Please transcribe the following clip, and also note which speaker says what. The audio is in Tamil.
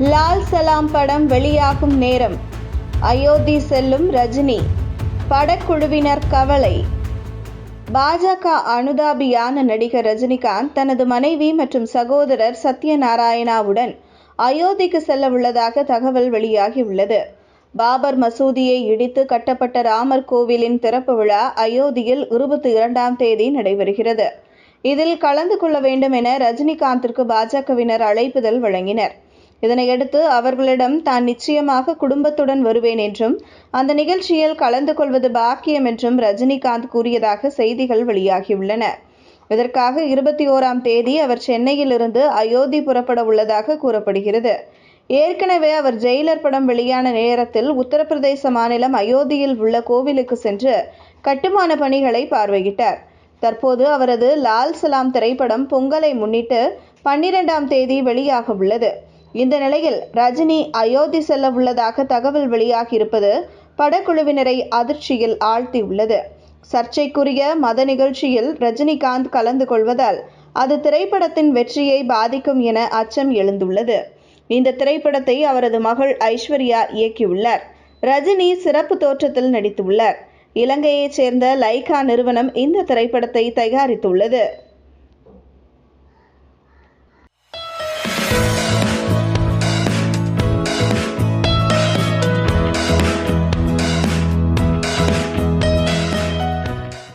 Speaker 1: லால் சலாம் படம் வெளியாகும் நேரம். அயோத்தி செல்லும் ரஜினி. படக்குழுவினர் கவலை. பாஜக அனுதாபியான நடிகர் ரஜினிகாந்த் தனது மனைவி மற்றும் சகோதரர் சத்யநாராயணாவுடன் அயோத்திக்கு செல்ல உள்ளதாக தகவல் வெளியாகியுள்ளது. பாபர் மசூதியை இடித்து கட்டப்பட்ட ராமர் கோவிலின் திறப்பு விழா அயோத்தியில் இருபத்தி இரண்டாம் தேதி நடைபெறுகிறது. இதில் கலந்து கொள்ள வேண்டும் என ரஜினிகாந்திற்கு பாஜகவினர் அழைப்புதல் வழங்கினர். இதனையடுத்து அவர்களிடம் தான் நிச்சயமாக குடும்பத்துடன் வருவேன் என்றும் அந்த நிகழ்ச்சியில் கலந்து கொள்வது பாக்கியம் என்றும் ரஜினிகாந்த் கூறியதாக செய்திகள் வெளியாகியுள்ளன. இதற்காக இருபத்தி ஓராம் தேதி அவர் சென்னையிலிருந்து அயோத்தி புறப்பட உள்ளதாக கூறப்படுகிறது. ஏற்கனவே அவர் ஜெயிலர் படம் வெளியான நேரத்தில் உத்தரப்பிரதேச மாநிலம் அயோத்தியில் உள்ள கோவிலுக்கு சென்று கட்டுமான பணிகளை பார்வையிட்டார். தற்போது அவரது லால் சலாம் திரைப்படம் பொங்கலை முன்னிட்டு பன்னிரெண்டாம் தேதி வெளியாக உள்ளது இந்த நிலையில் ரஜினி அயோத்தி செல்ல உள்ளதாக தகவல் வெளியாகியிருப்பது படக்குழுவினரை அதிர்ச்சியில் ஆழ்த்தியுள்ளது. சர்ச்சைக்குரிய மத நிகழ்ச்சியில் ரஜினிகாந்த் கலந்து கொள்வதால் அது திரைப்படத்தின் வெற்றியை பாதிக்கும் என அச்சம் எழுந்துள்ளது. இந்த திரைப்படத்தை அவரது மகள் ஐஸ்வர்யா இயக்கியுள்ளார். ரஜினி சிறப்பு தோற்றத்தில் நடித்துள்ளார். இலங்கையைச் சேர்ந்த லைகா நிறுவனம் இந்த திரைப்படத்தை தயாரித்துள்ளது.